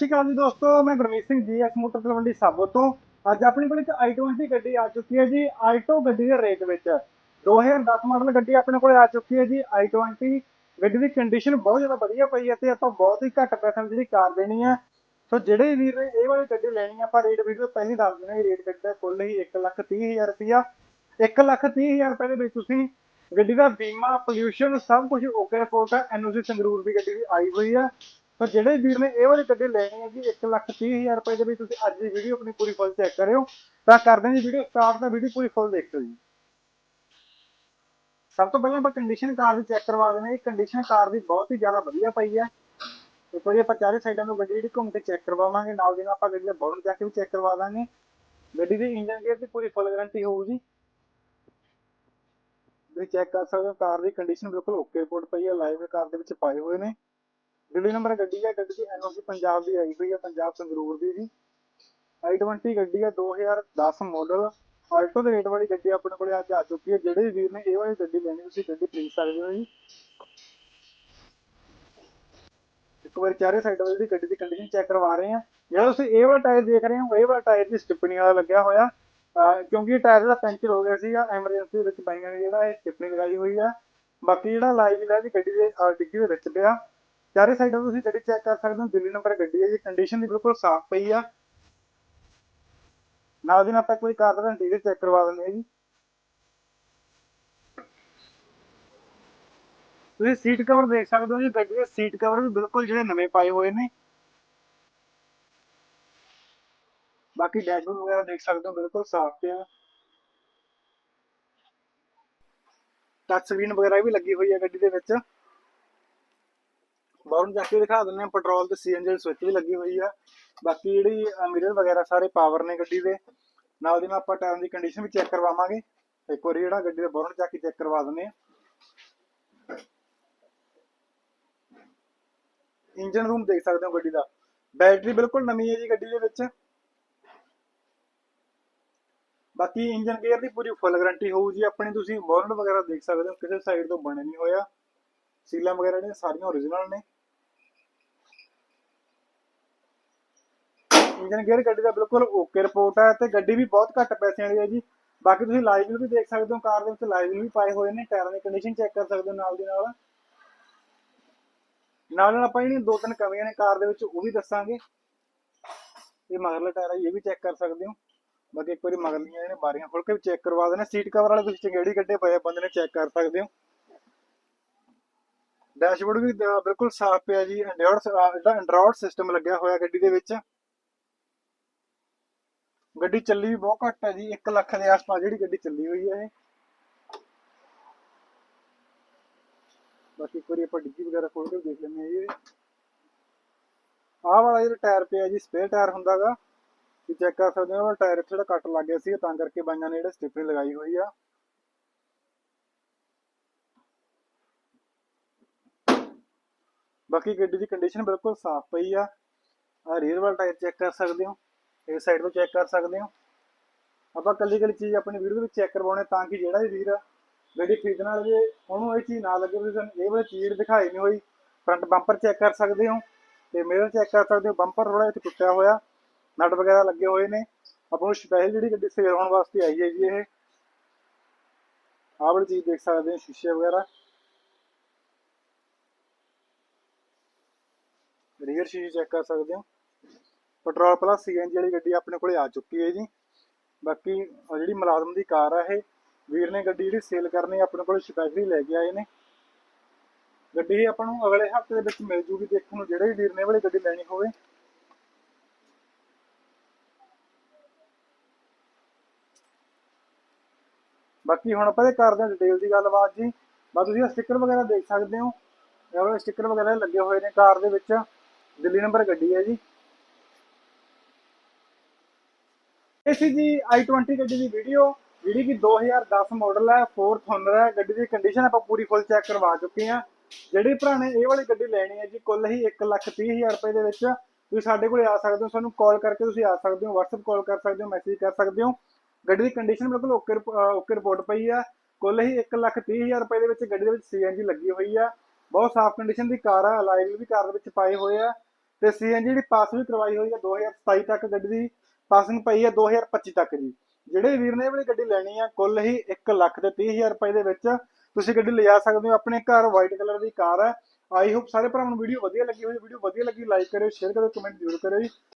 ਸ਼੍ਰੀ ਅਕਾਲ ਜੀ ਦੋਸਤੋ, ਮੈਂ Gurmeet Singh G S motor Talwandi Sabo ਤੋਂ। ਅੱਜ ਆਪਣੀ ਕੋਲ ਇੱਕ i20 ਗੱਡੀ ਆ ਚੁੱਕੀ ਹੈ ਜੀ ਆਲਟੋ ਗੱਡੀ ਦੇ ਰੇਟ ਵਿੱਚ। 2010 ਮਾਡਲ ਗੱਡੀ ਆਪਣੇ ਕੋਲ ਆ ਚੁੱਕੀ ਹੈ ਜੀ i20 ਗੱਡੀ ਦੀ ਕੰਡੀਸ਼ਨ ਬਹੁਤ ਜ਼ਿਆਦਾ ਵਧੀਆ ਪਈ ਹੈ ਤੇ ਆਪਾਂ ਬਹੁਤ ਹੀ ਘੱਟ ਪੈਸਿਆਂ ਵਿੱਚ ਕਾਰ ਦੇਣੀ ਹੈ। ਸੋ ਜਿਹੜੇ ਵੀਰ ਨੇ ਇਹ ਵਾਲੀ ਗੱਡੀ ਲੈਣੀ ਆ ਆਪਾਂ ਰੇਟ ਵੀਡੀਓ ਪਹਿਲਾਂ ਦੱਸ ਦਿੰਦੇ ਰੇਟ ਗੱਡੀ ਦਾ ਕੁੱਲ ਹੀ 130000 ਰੁਪਇਆ। 130000 ਰੁਪਏ ਦੇ ਵਿੱਚ ਤੁਸੀਂ ਗੱਡੀ ਦਾ ਬੀਮਾ ਪੋਲਿਊਸ਼ਨ ਸਭ ਕੁਝ ਓਕੇ ਰਿਪੋਰਟ ਹੈ। ਐਨਓਸੀ ਸੰਗਰੂਰ ਦੀ ਗੱਡੀ ਦੀ ਆਈ ਹੋਈ ਆ ਤਾਂ ਜਿਹੜੇ ਵੀਰ ਨੇ ਇਹ ਵਾਲੀ ਗੱਡੀ ਲੈਣੀ ਹੈ ਜੀ 130000 ਰੁਪਏ ਦੇ ਵਿੱਚ ਤੁਸੀਂ ਅੱਜ ਦੀ ਵੀਡੀਓ ਆਪਣੀ ਪੂਰੀ ਫੁੱਲ ਚੈੱਕ ਕਰਿਓ। ਤਾਂ ਕਰਦੇ ਹਾਂ ਜੀ ਵੀਡੀਓ ਸਟਾਰਟ ਦਾ ਵੀਡੀਓ ਪੂਰੀ ਫੁੱਲ ਦੇਖਿਓ ਜੀ। ਸਭ ਤੋਂ ਪਹਿਲਾਂ ਆਪਾਂ ਕੰਡੀਸ਼ਨ ਕਾਰ ਦੀ ਚੈੱਕ ਕਰਵਾ ਦਿੰਦੇ ਹਾਂ ਇਹ ਕੰਡੀਸ਼ਨ ਕਾਰ ਦੀ ਬਹੁਤ ਹੀ ਜ਼ਿਆਦਾ ਵਧੀਆ ਪਈ ਹੈ। ਇੱਕ ਵਾਰੀ ਆਪਾਂ ਚਾਰੇ ਸਾਈਡਾਂ ਤੋਂ ਗੱਡੀ ਜਿਹੜੀ ਘੁੰਮ ਕੇ ਚੈੱਕ ਕਰਵਾਵਾਂਗੇ। ਨਾਲ ਦੀ ਨਾਲ ਆਪਾਂ ਗੱਡੀ ਦਾ ਬੋਰਨ ਜਾ ਕੇ ਵੀ ਚੈੱਕ ਕਰਵਾ ਦਾਂਗੇ। ਗੱਡੀ ਦੀ ਇੰਜਨ ਗੇਅਰ ਦੀ ਪੂਰੀ ਫੁੱਲ ਗਾਰੰਟੀ ਹੋਊਗੀ ਤੁਸੀਂ ਚੈੱਕ ਕਰ ਸਕਦੇ ਹੋ ਕਾਰ ਦੀ ਕੰਡੀਸ਼ਨ ਬਿਲਕੁਲ ਓਕੇ ਰਿਪੋਰਟ ਪਈ ਹੈ। ਲਾਈਵ ਕਾਰ ਦੇ ਵਿੱਚ ਪਾਏ ਹੋਏ ਨੇ। ਦਿੱਲੀ ਨੰਬਰ ਗੱਡੀ ਹੈ, ਗੱਡੀ ਦੀ ਐਨਓਸੀ ਪੰਜਾਬ ਦੀ ਆਈ ਹੋਈ ਹੈ, ਪੰਜਾਬ ਸੰਗਰੂਰ ਦੀ ਜੀ। I20 ਗੱਡੀ ਹੈ 2010 ਮਾਡਲ ਆਲਟੋ ਦੇ ਰੇਟ ਵਾਲੀ ਗੱਡੀ ਆਪਣੇ ਕੋਲੇ ਅੱਜ ਆ ਚੁੱਕੀ ਹੈ। ਜਿਹੜੇ ਵੀ ਵੀਰ ਨੇ ਇਹ ਵਾਲੀ ਗੱਡੀ ਲੈਣੀ, ਤੁਸੀਂ ਗੱਡੀ ਖਰੀਦ ਸਕਦੇ ਹੋ ਜੀ। ਇੱਕ ਵਾਰ ਚਾਰੇ ਸਾਈਡਾਂ ਤੋਂ ਗੱਡੀ ਦੀ ਕੰਡੀਸ਼ਨ ਚੈੱਕ ਕਰਵਾ ਰਹੇ ਆ ਜਿਹੜਾ ਤੁਸੀਂ ਇਹ ਵਾਲਾ ਟਾਇਰ ਦੇਖ ਰਹੇ ਹੋ ਇਹ ਵਾਲਾ ਟਾਇਰ ਦੀ ਸਟਿਪਣੀ ਵਾਲਾ ਲੱਗਿਆ ਹੋਇਆ। ਕਿਉਂਕਿ ਇਹ ਟਾਇਰ ਦਾ ਪੈਂਚਰ ਹੋ ਗਿਆ ਸੀਗਾ ਐਮਰਜੈਂਸੀ ਵਿੱਚ ਬਾਈਆਂ ਨੇ ਜਿਹੜਾ ਇਹ ਸਟਿਪਣੀ ਲਗਾਈ ਹੋਈ ਆ। ਬਾਕੀ ਜਿਹੜਾ ਲਾਈਵ ਹੈ ਜੀ, ਗੱਡੀ ਦੇ ਡਿੱਗੀ ਦੇ ਵਿੱਚ ਪਿਆ। ਚਾਰੇ ਸਾਈਡਾਂ ਤੁਸੀਂ ਗੱਡੀ ਚੈੱਕ ਕਰ ਸਕਦੇ ਹੋ, ਦਿੱਲੀ ਨੰਬਰ ਗੱਡੀ ਹੈ ਜੀ ਕੰਡੀਸ਼ਨ ਦੀ ਬਿਲਕੁਲ ਸਾਫ਼ ਪਈ ਆ। ਨਾਲ ਦੀ ਨਾਲ ਆਪਾਂ ਕੋਈ ਕਾਰ ਦਾ ਇੰਟੀਰੀਅਰ ਚੈੱਕ ਕਰਵਾ ਦਿੰਦੇ ਹਾਂ ਜੀ। ਤੁਸੀਂ ਸੀਟ ਕਵਰ ਦੇਖ ਸਕਦੇ ਹੋ ਜੀ, ਗੱਡੀ ਦੇ ਸੀਟ ਕਵਰ ਵੀ ਬਿਲਕੁਲ ਜਿਹੜੇ ਨਵੇਂ ਪਾਏ ਹੋਏ ਨੇ। ਬਾਕੀ ਡੈਸ਼ਬੋਰਡ ਵਗੈਰਾ ਦੇਖ ਸਕਦੇ ਹੋ, ਬਿਲਕੁਲ ਸਾਫ਼ ਪਿਆ। ਟੱਚ ਸਕਰੀਨ ਵਗੈਰਾ ਵੀ ਲੱਗੀ ਹੋਈ ਹੈ ਗੱਡੀ ਦੇ ਵਿੱਚ। ਬਾਹਰੋਂ ਜਾ ਕੇ ਦਿਖਾ ਦਿੰਦੇ ਆ ਪੈਟਰੋਲ ਤੇ ਸੀਐਨਜੀ ਸਵਿਚ ਵੀ ਲੱਗੀ ਹੋਈ ਆ। ਬਾਕੀ ਜਿਹੜੀ ਮਿਰਰ ਵਗੈਰਾ ਸਾਰੇ ਪਾਵਰ ਨੇ ਗੱਡੀ ਦੇ। ਨਾਲ ਦੀ ਨਾਲ ਆਪਾਂ ਟਾਇਰਾਂ ਦੀ ਕੰਡੀਸ਼ਨ ਵੀ ਚੈੱਕ ਕਰਵਾਵਾਂਗੇ। ਇੱਕ ਵਾਰੀ ਜਿਹੜਾ ਗੱਡੀ ਦੇ ਬਾਹਰੋਂ ਜਾ ਕੇ ਚੈੱਕ ਕਰਵਾ ਦਿੰਦੇ ਆ ਇੰਜਨ ਰੂਮ ਦੇਖ ਸਕਦੇ ਹੋ ਗੱਡੀ ਦਾ। ਬੈਟਰੀ ਬਿਲਕੁਲ ਨਵੀਂ ਹੈ ਜੀ ਗੱਡੀ ਦੇ ਵਿੱਚ। ਬਾਕੀ ਇੰਜਨ ਗੇਅਰ ਦੀ ਪੂਰੀ ਫੁੱਲ ਗਾਰੰਟੀ ਹੋਊ ਜੀ। ਆਪਣੀ ਤੁਸੀਂ ਬੋਨਟ ਵਗੈਰਾ ਦੇਖ ਸਕਦੇ ਹੋ। ਕਿਸੇ ਸਾਈਡ ਤੋਂ ਬਣੇ ਨਹੀਂ ਹੋਇਆ। ਸੀਲਾਂ ਵਗੈਰਾ ਨੇ, ਸਾਰੀਆਂ ਓਰੀਜਨਲ ਨੇ। ਇੰਜਨ ਗੇਅਰ ਗੱਡੀ ਦਾ ਬਿਲਕੁਲ ਓਕੇ ਰਿਪੋਰਟ ਹੈ ਤੇ ਗੱਡੀ ਵੀ ਬਹੁਤ ਘੱਟ ਪੈਸਿਆਂ ਵਾਲੀ ਹੈ ਜੀ। ਬਾਕੀ ਤੁਸੀਂ ਲਾਈਵ ਵੀ ਦੇਖ ਸਕਦੇ ਹੋ, ਕਾਰ ਦੇ ਵਿੱਚ ਲਾਈਵ ਵੀ ਪਾਏ ਹੋਏ ਨੇ ਟਾਇਰਾਂ ਦੀ ਕੰਡੀਸ਼ਨ ਚੈੱਕ ਕਰ ਸਕਦੇ ਹੋ ਨਾਲ ਦੀ ਨਾਲ। ਨਾਲ ਨਾਲ ਆਪਾਂ ਜਿਹੜੀਆਂ ਦੋ ਤਿੰਨ ਕਮੀਆਂ ਨੇ ਕਾਰ ਦੇ ਵਿੱਚ, ਉਹ ਵੀ ਦੱਸਾਂਗੇ। ਇਹ ਮਗਰਲਾ ਟਾਇਰ ਹੈ ਇਹ ਵੀ ਚੈੱਕ ਕਰ ਸਕਦੇ ਹੋ। ਬਾਕੀ ਇੱਕ ਵਾਰੀ ਮਗਰਲੀਆਂ ਜਿਹੜੇ ਬਾਰੀਆਂ ਖੋਲ ਕੇ ਵੀ ਚੈੱਕ ਕਰਵਾ ਦੇਣਾ। ਸੀਟ ਕਵਰ ਵਾਲੇ ਤੁਸੀਂ ਚੰਗੇੜੀ ਕੱਢੇ ਪਏ ਬੰਦੇ ਨੇ ਚੈੱਕ ਕਰ ਸਕਦੇ ਹੋ। ਡੈਸ਼ਬੋਰਡ ਵੀ ਅਹ, ਬਿਲਕੁਲ ਸਾਫ਼ ਪਿਆ ਜੀ ਐਂਡਰੋਇਡ ਜਿਹੜਾ ਐਂਡਰੋਇਡ ਸਿਸਟਮ ਲੱਗਿਆ ਹੋਇਆ ਗੱਡੀ ਦੇ ਵਿੱਚ। ਗੱਡੀ ਚੱਲੀ ਵੀ ਬਹੁਤ ਘੱਟ ਹੈ ਜੀ 1 ਲੱਖ ਦੇ ਆਸ-ਪਾਸ ਜਿਹੜੀ ਗੱਡੀ ਚੱਲੀ ਹੋਈ ਹੈ ਇਹ। ਬਾਕੀ ਇੱਕ ਵਾਰੀ ਆਪਾਂ ਡਿੱਗੀ ਵਗੈਰਾ ਖੋਲ ਕੇ ਵੀ ਦੇਖ ਲੈਂਦੇ ਹਾਂ ਜੀ। ਆਹ ਵਾਲਾ ਜਿਹੜਾ ਟਾਇਰ ਪਿਆ ਜੀ ਸਪੇਅਰ ਟਾਇਰ ਹੁੰਦਾਗਾ ਤੁਸੀਂ ਚੈੱਕ ਕਰ ਸਕਦੇ ਹੋ ਉਹ ਟਾਇਰ ਇੱਥੇ ਜਿਹੜਾ ਕੱਟ ਲੱਗ ਗਿਆ ਸੀ ਤਾਂ ਕਰਕੇ ਬਾਈਆਂ ਨੇ ਜਿਹੜੇ ਸਟਿਪਨੀ ਲਗਾਈ ਹੋਈ ਆ। ਬਾਕੀ ਗੱਡੀ ਦੀ ਕੰਡੀਸ਼ਨ ਬਿਲਕੁਲ ਸਾਫ਼ ਪਈ ਆ। ਆ ਰੀਅਰ ਵਾਲਾ ਟਾਇਰ ਚੈੱਕ ਕਰ ਸਕਦੇ ਹੋ ਇਸ ਸਾਈਡ ਤੋਂ ਚੈੱਕ ਕਰ ਸਕਦੇ ਹੋ। ਆਪਾਂ ਕੱਲੀ ਕੱਲੀ ਚੀਜ਼ ਆਪਣੀ ਵੀਡੀਓ ਵਿੱਚ ਚੈੱਕ ਕਰਵਾਉਣੇ ਤਾਂ ਕਿ ਜਿਹੜਾ ਵੀ ਵੀਰ ਗੱਡੀ ਖਰੀਦਣ ਵਾਲਾ ਜੇ ਉਹਨੂੰ ਇਹ ਚੀਜ਼ ਨਾ ਲੱਗੇ ਵੀ ਸਾਨੂੰ ਇਹ ਵਾਲੀ ਚੀਜ਼ ਦਿਖਾਈ ਨਹੀਂ ਹੋਈ। ਫਰੰਟ ਬੰਪਰ ਚੈੱਕ ਕਰ ਸਕਦੇ ਹੋ ਤੇ ਮਿਰਰ ਚੈੱਕ ਕਰ ਸਕਦੇ ਹੋ। ਬੰਪਰ ਥੋੜਾ ਇੱਥੇ ਟੁੱਟਿਆ ਹੋਇਆ, ਨਟ ਵਗੈਰਾ ਲੱਗੇ ਹੋਏ ਨੇ। ਆਪਾਂ ਨੂੰ ਸਪੈਸ਼ਲ ਜਿਹੜੀ ਗੱਡੀ ਸੇਲ ਹੋਣ ਵਾਸਤੇ ਆਈ ਹੈ ਜੀ ਇਹ। ਆਹ ਵਾਲੀ ਚੀਜ਼ ਦੇਖ ਸਕਦੇ ਹੋ, ਸ਼ੀਸ਼ੇ ਵਗੈਰਾ। ਰੀਅਰ ਸ਼ੀਸ਼ੇ ਚੈੱਕ ਕਰ ਸਕਦੇ ਹੋ। ਪੈਟਰੋਲ ਪਲੱਸ ਸੀਐਨਜੀ ਵਾਲੀ ਗੱਡੀ ਆਪਣੇ ਕੋਲੇ ਆ ਚੁੱਕੀ ਹੈ ਜੀ। ਬਾਕੀ ਜਿਹੜੀ ਮੁਲਾਜ਼ਮ ਦੀ ਕਾਰ ਆ ਇਹ, ਵੀਰ ਨੇ ਗੱਡੀ ਜਿਹੜੀ ਸੇਲ ਕਰਨੀ ਆਪਣੇ ਕੋਲ ਸਪੈਸ਼ਲੀ ਲੈ ਕੇ ਆਏ ਨੇ। ਗੱਡੀ ਆਪਾਂ ਨੂੰ ਅਗਲੇ ਹਫ਼ਤੇ ਦੇ ਵਿੱਚ ਮਿਲ ਜੂਗੀ ਦੇਖਣ ਨੂੰ ਜਿਹੜੇ ਵੀ ਵੀਰ ਨੇ ਵਾਲੀ ਗੱਡੀ ਲੈਣੀ ਹੋਵੇ। ਬਾਕੀ ਹੁਣ ਆਪਾਂ ਇਹ ਕਰਦੇ ਹਾਂ ਡਿਟੇਲ ਦੀ ਗੱਲਬਾਤ ਜੀ। ਬਾ ਤੁਸੀਂ ਸਟicker ਵਗੈਰਾ ਦੇਖ ਸਕਦੇ ਹੋ। ਇਹ ਸਟicker ਵਗੈਰਾ ਲੱਗੇ ਹੋਏ ਨੇ ਕਾਰ ਦੇ ਵਿੱਚ। ਦਿੱਲੀ ਨੰਬਰ ਗੱਡੀ ਹੈ ਜੀ। ਇਹ ਸੀ ਜੀ i20 ਗੱਡੀ ਦੀ ਵੀਡੀਓ ਜਿਹੜੀ ਕਿ 2010 ਮਾਡਲ ਹੈ 4th ਓਨਰ ਹੈ। ਗੱਡੀ ਦੀ ਕੰਡੀਸ਼ਨ ਆਪਾਂ ਪੂਰੀ ਫੁੱਲ ਚੈੱਕ ਕਰਵਾ ਚੁੱਕੇ ਹਾਂ। ਜਿਹੜੇ ਭਰਾ ਨੇ ਇਹ ਵਾਲੀ ਗੱਡੀ ਲੈਣੀ ਹੈ ਜੀ, ਕੁੱਲ ਹੀ 130000 ਰੁਪਏ ਦੇ ਵਿੱਚ। ਤੁਸੀਂ ਸਾਡੇ ਕੋਲੇ ਆ ਸਕਦੇ ਹੋ, ਸਾਨੂੰ ਕਾਲ ਕਰਕੇ ਤੁਸੀਂ ਆ ਸਕਦੇ ਹੋ, WhatsApp ਕਾਲ ਕਰ ਸਕਦੇ ਹੋ ਮੈਸੇਜ ਕਰ ਸਕਦੇ ਹੋ। ਗੱਡੀ ਦੀ ਕੰਡੀਸ਼ਨ ਬਿਲਕੁਲ ਓਕੇ ਓਕੇ ਰਿਪੋਰਟ ਪਈ ਆ ਕੁੱਲ ਹੀ 130000 ਰੁਪਏ ਦੇ ਵਿੱਚ ਗੱਡੀ ਦੇ ਵਿੱਚ ਸੀਐਨਜੀ ਲੱਗੀ ਹੋਈ ਆ ਬਹੁਤ ਸਾਫ਼ ਕੰਡੀਸ਼ਨ ਦੀ ਕਾਰ ਆ ਅਲਾਈਵ ਵੀ ਕਾਰ ਦੇ ਵਿੱਚ ਪਾਏ ਹੋਏ ਆ ਤੇ ਸੀਐਨਜੀ ਜਿਹੜੀ ਪਾਸ ਵੀ ਕਰਵਾਈ ਹੋਈ ਹੈ 2027 ਤੱਕ ਗੱਡੀ ਦੀ ਪਾਸਿੰਗ ਪਈ ਹੈ 2025 ਤੱਕ ਜੀ। ਜਿਹੜੇ ਵੀਰ ਨੇ ਇਹ ਗੱਡੀ ਲੈਣੀ ਆ, ਕੁੱਲ ਹੀ 1 ਲੱਖ ਤੇ 30000 ਰੁਪਏ ਦੇ ਵਿੱਚ ਤੁਸੀਂ ਗੱਡੀ ਲਿਜਾ ਸਕਦੇ ਹੋ, ਆਪਣੇ ਘਰ ਵਾਈਟ ਕਲਰ ਦੀ ਕਾਰ ਹੈ ਆਈ ਹੋਪ ਸਾਰੇ ਭਰਾਵਾਂ ਨੂੰ ਵੀਡੀਓ ਵਧੀਆ ਲੱਗੀ ਹੋਈ ਵੀਡੀਓ ਵਧੀਆ ਲੱਗੀ ਲਾਈਕ ਕਰਿਓ ਸ਼ੇਅਰ ਕਰਿਓ ਕਮੈਂਟ ਜ਼ਰੂਰ ਕਰਿਓ ਜੀ।